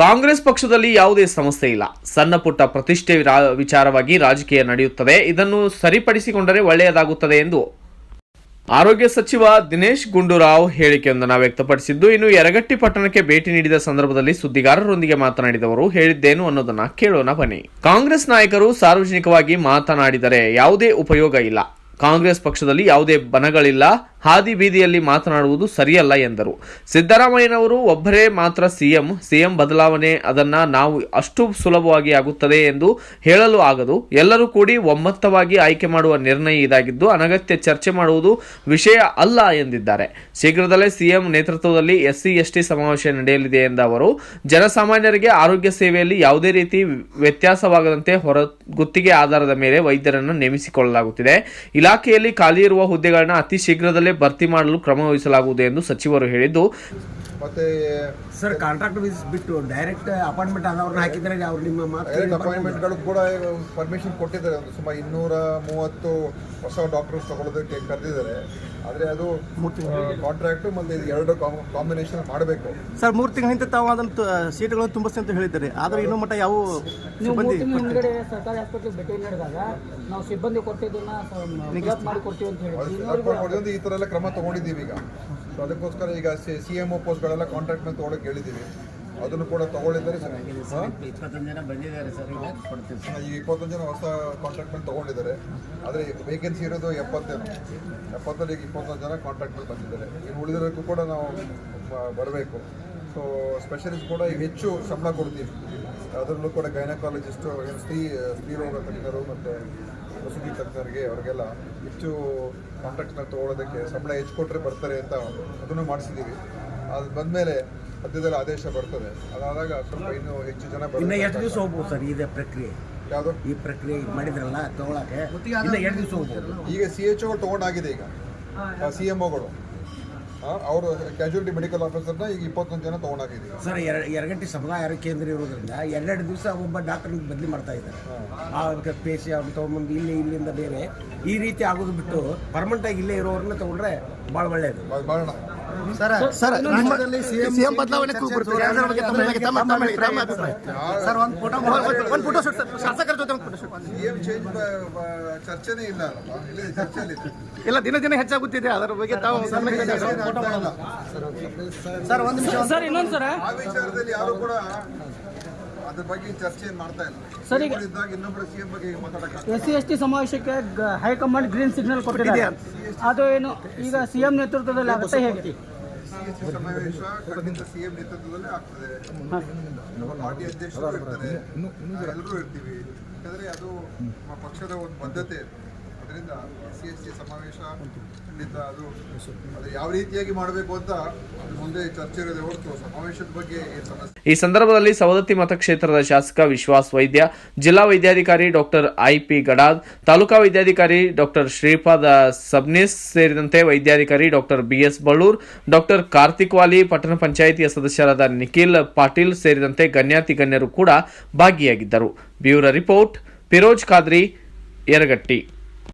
ಕಾಂಗ್ರೆಸ್ ಪಕ್ಷದಲ್ಲಿ ಯಾವುದೇ ಸಮಸ್ಯೆ ಇಲ್ಲ. ಸಣ್ಣ ಪುಟ್ಟ ಪ್ರತಿಷ್ಠೆ ವಿಚಾರವಾಗಿ ರಾಜಕೀಯ ನಡೆಯುತ್ತದೆ. ಇದನ್ನು ಸರಿಪಡಿಸಿಕೊಂಡರೆ ಒಳ್ಳೆಯದಾಗುತ್ತದೆ ಎಂದು ಆರೋಗ್ಯ ಸಚಿವ ದಿನೇಶ್ ಗುಂಡೂರಾವ್ ಹೇಳಿಕೆಯೊಂದನ್ನು ವ್ಯಕ್ತಪಡಿಸಿದ್ದು, ಇನ್ನು ಯರಗಟ್ಟಿ ಪಟ್ಟಣಕ್ಕೆ ಭೇಟಿ ನೀಡಿದ ಸಂದರ್ಭದಲ್ಲಿ ಸುದ್ದಿಗಾರರೊಂದಿಗೆ ಮಾತನಾಡಿದವರು ಹೇಳಿದ್ದೇನು ಅನ್ನೋದನ್ನ ಕೇಳೋಣ ಬನ್ನಿ. ಕಾಂಗ್ರೆಸ್ ನಾಯಕರು ಸಾರ್ವಜನಿಕವಾಗಿ ಮಾತನಾಡಿದರೆ ಯಾವುದೇ ಉಪಯೋಗ ಇಲ್ಲ. ಕಾಂಗ್ರೆಸ್ ಪಕ್ಷದಲ್ಲಿ ಯಾವುದೇ ಬನಗಳಿಲ್ಲ. ಹಾದಿ ಬೀದಿಯಲ್ಲಿ ಮಾತನಾಡುವುದು ಸರಿಯಲ್ಲ ಎಂದರು. ಸಿದ್ದರಾಮಯ್ಯನವರು ಒಬ್ಬರೇ ಮಾತ್ರ ಸಿಎಂ ಸಿಎಂ ಬದಲಾವಣೆ ಅದನ್ನ ನಾವು ಅಷ್ಟು ಸುಲಭವಾಗಿ ಆಗುತ್ತದೆ ಎಂದು ಹೇಳಲು ಆಗದು. ಎಲ್ಲರೂ ಕೂಡಿ ಒಮ್ಮತ್ತವಾಗಿ ಆಯ್ಕೆ ಮಾಡುವ ನಿರ್ಣಯ ಇದಾಗಿದ್ದು ಅನಗತ್ಯ ಚರ್ಚೆ ಮಾಡುವುದು ವಿಷಯ ಅಲ್ಲ ಎಂದಿದ್ದಾರೆ. ಶೀಘ್ರದಲ್ಲೇ ಸಿಎಂ ನೇತೃತ್ವದಲ್ಲಿ ಎಸ್ಸಿ, ಎಸ್ಟಿ ಸಮಾವೇಶ ನಡೆಯಲಿದೆ ಎಂದ ಅವರು, ಜನಸಾಮಾನ್ಯರಿಗೆ ಆರೋಗ್ಯ ಸೇವೆಯಲ್ಲಿ ಯಾವುದೇ ರೀತಿ ವ್ಯತ್ಯಾಸವಾಗದಂತೆ ಹೊರ ಗುತ್ತಿಗೆ ಆಧಾರದ ಮೇಲೆ ವೈದ್ಯರನ್ನು ನೇಮಿಸಿಕೊಳ್ಳಲಾಗುತ್ತಿದೆ. ಇಲಾಖೆಯಲ್ಲಿ ಖಾಲಿ ಇರುವ ಹುದ್ದೆಗಳನ್ನ ಅತಿ ಶೀಘ್ರದಲ್ಲೇ ಭರ್ತಿ ಮಾಡಲು ಕ್ರಮ ವಹಿಸಲಾಗುವುದು ಎಂದು ಸಚಿವರು ಹೇಳಿದ್ದು. ಮತ್ತೆ ಸರ್ ಕಾಂಟ್ರಾಕ್ಟ್ ಬೇಸಿಸ್ ಬಿಟ್ಟು ಡೈರೆಕ್ಟ್ ಅಪಾಯಿಂಟ್ಮೆಂಟ್ ಆದವ್ರನ್ನ ಹಾಕಿದ್ರೆ ಅವ್ರು ನಿಮ್ಮ ಮಾತು ಅಪಾಯಿಂಟ್ಮೆಂಟ್ಗಳು ಕೂಡ ಪರ್ಮಿಷನ್ ಕೊಟ್ಟಿದ್ದಾರೆ. ಒಂದು ಸುಮಾರು ಇನ್ನೂರ ಮೂವತ್ತು ಹೊಸ ಡಾಕ್ಟರ್ಸ್ ತಗೊಳ್ಳೋದಕ್ಕೆ ಕರೆದಿದ್ದಾರೆ. ಆದರೆ ಅದು ಕಾಂಟ್ರಾಕ್ಟ್ ಮತ್ತು ಇದು ಎರಡು ಕಾಂಬಿನೇಷನ್ ಮಾಡಬೇಕು. ಸರ್ ಮೂರು ತಿಂಗಳ ಹಿಂದೆ ತಾವು ಅದನ್ನ ತ- ಸೀಟ್ಗಳನ್ನು ತುಂಬಿಸಿ ಅಂತ ಹೇಳಿದ್ದಾರೆ. ಆದ್ರೆ ಇನ್ನೂ ಮಟ್ಟ ಯಾವ ನೀವು ಮೂರು ಸಿಬ್ಬಂದಿ ತಿಂಗಳ ಹಿಂದ್ಗಡೆ ಸರ್ಕಾರಿ ಆಸ್ಪತ್ರೆಗೆ ಭೇಟಿ ನೀಡಿದಾಗ ನಾವು ಸಿಬ್ಬಂದಿ ಕೊಟ್ಟಿದ್ದನ್ನ ಮಾಡಿ ಕೊಡ್ತೀವಿ ಅಂತ ಹೇಳಿ ಒಂದು ಈ ಥರ ಎಲ್ಲ ಕ್ರಮ ತಗೊಂಡಿದ್ದೀವಿ ಈಗ. ಸೊ ಅದಕ್ಕೋಸ್ಕರ ಈಗ ಸಿ ಎಂ ಒ ಪೋಸ್ಟ್ಗಳೆಲ್ಲ ಮೇಲೆ ತೊಗೊಳಕ್ಕೆ ಹೇಳಿದ್ದೀವಿ. ಅದನ್ನು ಕೂಡ ತಗೊಂಡಿದ್ದಾರೆ ಸರ್? ಇಪ್ಪತ್ತೊಂದು ಜನ ಬಂದಿದ್ದಾರೆ ಸರ್ ಈಗ ಇಪ್ಪತ್ತೊಂದು ಜನ ಹೊಸ ಕಾಂಟ್ರಾಕ್ಟ್ ಮೇಲೆ ತಗೊಂಡಿದ್ದಾರೆ ಆದರೆ ವೇಕೆನ್ಸಿ ಇರೋದು ಎಪ್ಪತ್ತೇನು ಎಪ್ಪತ್ತರಲ್ಲಿ ಈಗ ಇಪ್ಪತ್ತೊಂದು ಜನ ಕಾಂಟ್ರಾಕ್ಟ್ ಮೇಲೆ ಬಂದಿದ್ದಾರೆ. ಇನ್ನು ಉಳಿದಿರೋಕ್ಕೂ ಕೂಡ ನಾವು ಬರಬೇಕು. ಸೊ ಸ್ಪೆಷಲಿಸ್ಟ್ ಕೂಡ ಈಗ ಹೆಚ್ಚು ಸಂಬಳ ಕೊಡ್ತೀವಿ. ಅದರಲ್ಲೂ ಕೂಡ ಗೈನಕಾಲಜಿಸ್ಟು ಸ್ತ್ರೀ ಸ್ತ್ರೀ ರೋಗ ತಜ್ಞರು ಮತ್ತು ಪ್ರಸೂತಿ ತಜ್ಞರಿಗೆ ಅವ್ರಿಗೆಲ್ಲ ಹೆಚ್ಚು ಕಾಂಟ್ರಾಕ್ಟ್ನ ತೊಗೊಳೋದಕ್ಕೆ ಸಂಬಳ ಹೆಚ್ಚು ಕೊಟ್ಟರೆ ಬರ್ತಾರೆ ಅಂತ ಅದನ್ನು ಮಾಡಿಸಿದ್ದೀವಿ. ಅದು ಬಂದಮೇಲೆ ಸದ್ಯದಲ್ಲಿ ಆದೇಶ ಬರ್ತದೆ. ಅದಾದಾಗ ಸ್ವಲ್ಪ ಇನ್ನೂ ಹೆಚ್ಚು ಜನ ಇನ್ನು ಎಷ್ಟು ದಿವಸ ಹೋಗ್ಬೋದು ಸರ್ ಇದೆ ಪ್ರಕ್ರಿಯೆ. ಯಾವುದು? ಈ ಪ್ರಕ್ರಿಯೆ ಇದು ಮಾಡಿದ್ರಲ್ಲ ತಗೊಳಕ್ಕೆ ಇನ್ನು ಎರಡು ದಿವಸ ಹೋಗ್ಬೋದು. ಈಗ ಸಿ ಎಚ್ ಒಗಳು ತೊಗೊಂಡಾಗಿದೆ ಈಗ. ಸಿ ಎಂ ಒಗಳು ಅವರು ಕ್ಯಾಶುಯಾಲಿಟಿ ಮೆಡಿಕಲ್ ಆಫೀಸರ್ನ ಈಗ ಇಪ್ಪತ್ತೊಂದು ಜನ ತೊಗೊಂಡಾಗಿದೆ ಸರ್ ಎರಡು ಗಂಟೆ ಸಮುದಾಯ ಆರೋಗ್ಯ ಕೇಂದ್ರ ಇರೋದ್ರಿಂದ ಎರಡೆರಡು ದಿವಸ ಒಬ್ಬ ಡಾಕ್ಟರ್ ಬದಲಿ ಮಾಡ್ತಾ ಇದ್ದಾರೆ. ಆ ಪೇಶಿ ಅವ್ರು ತೊಗೊಂಬಂದು ಇಲ್ಲಿ ಇಲ್ಲಿಂದ ಬೇರೆ ಈ ರೀತಿ ಆಗೋದು ಬಿಟ್ಟು ಪರ್ಮನೆಂಟಾಗಿ ಇಲ್ಲೇ ಇರೋರನ್ನ ತಗೊಂಡ್ರೆ ಭಾಳ ಒಳ್ಳೆಯದು ಭಾಳ ಸರ್ ಸರ್ ಸಿಎಂ ಬದಲಾವಣೆ ಸರ್ ಒಂದು ಫೋಟೋ ಒಂದು ಫೋಟೋ ಶೂಟ್ ಸರ್ ಶಾಸಕರ ಜೊತೆ ಒಂದು ಫೋಟೋ ಶೂಟ್ ಚರ್ಚೆನೇ ಇಲ್ಲ ಇಲ್ಲಿ ದಿನ ದಿನ ಹೆಚ್ಚಾಗುತ್ತಿದೆ. ಅದರ ಬಗ್ಗೆ ತಾವು ಸರ್ ಒಂದು ನಿಮಿಷ ಸರ್ ಇನ್ನೊಂದು ಸರ್. ಆ ವಿಚಾರದಲ್ಲಿ ಯಾರು ಕೂಡ ಅದ್ರ ಬಗ್ಗೆ ಚರ್ಚೆ ಮಾಡ್ತಾ ಇಲ್ಲ. ಸರ್, ಈಗ- ಇದ್ದಾಗ ಇನ್ನೊಬ್ಬರು ಸಿಎಂ ಬಗ್ಗೆ ಮಾತಾಡಕ್ಕೆ ಎಸ್ ಸಿ ಎಸ್ ಟಿ ಸಮಾವೇಶಕ್ಕೆ ಗ- ಹೈಕಮಾಂಡ್ ಗ್ರೀನ್ ಸಿಗ್ನಲ್ ಕೊಟ್ಟಿದೆ ಅದು ಏನು ಈಗ ಸಿ ಎಂ ನೇತೃತ್ವದಲ್ಲಿ ಆಗುತ್ತೆ ಹೇಗೆ? ಸಿ ಎಸ್ ಸಿ ಸಮಾವೇಶ ಖಂಡಿತ ಸಿ ಎಂ ನೇತೃತ್ವದಲ್ಲೇ ಆಗ್ತದೆ. ನಮ್ಮ ಪಾರ್ಟಿ ಅಧ್ಯಕ್ಷರು ಇರ್ತಾರೆ. ಎಲ್ಲರೂ ಇರ್ತೀವಿ. ಯಾಕಂದ್ರೆ ಅದು ನಮ್ಮ ಪಕ್ಷದ ಒಂದು ಬದ್ಧತೆ. ಅದರಿಂದ ಸಿ ಎಸ್ ಟಿ ಸಮಾವೇಶ, ಖಂಡಿತ ಅದು ಅದು ಯಾವ ರೀತಿಯಾಗಿ ಮಾಡಬೇಕು ಅಂತ ಮುಂದೆ ಚರ್ಚೆ ಇರೋದೇ ಹೊರತು ಸಮಾವೇಶದ ಬಗ್ಗೆ ಈ ಸಂದರ್ಭದಲ್ಲಿ ಸವದತ್ತಿ ಮತಕ್ಷೇತ್ರದ ಶಾಸಕ ವಿಶ್ವಾಸ್ ವೈದ್ಯ, ಜಿಲ್ಲಾ ವೈದ್ಯಾಧಿಕಾರಿ ಡಾಕ್ಟರ್ ಐಪಿ ಗಡಾದ್, ತಾಲೂಕಾ ವೈದ್ಯಾಧಿಕಾರಿ ಡಾಕ್ಟರ್ ಶ್ರೀಪಾದ ಸಬ್ನಿಸ್ ಸೇರಿದಂತೆ ವೈದ್ಯಾಧಿಕಾರಿ doctor BS Ballur, doctor Karthik Wali, ಪಟ್ಟಣ ಪಂಚಾಯಿತಿಯ ಸದಸ್ಯರಾದ ನಿಖಿಲ್ ಪಾಟೀಲ್ ಸೇರಿದಂತೆ ಗಣ್ಯಾತಿ ಗಣ್ಯರು ಕೂಡ ಭಾಗಿಯಾಗಿದ್ದರು. Bureau report, Firoz Khadri, Yaragatti.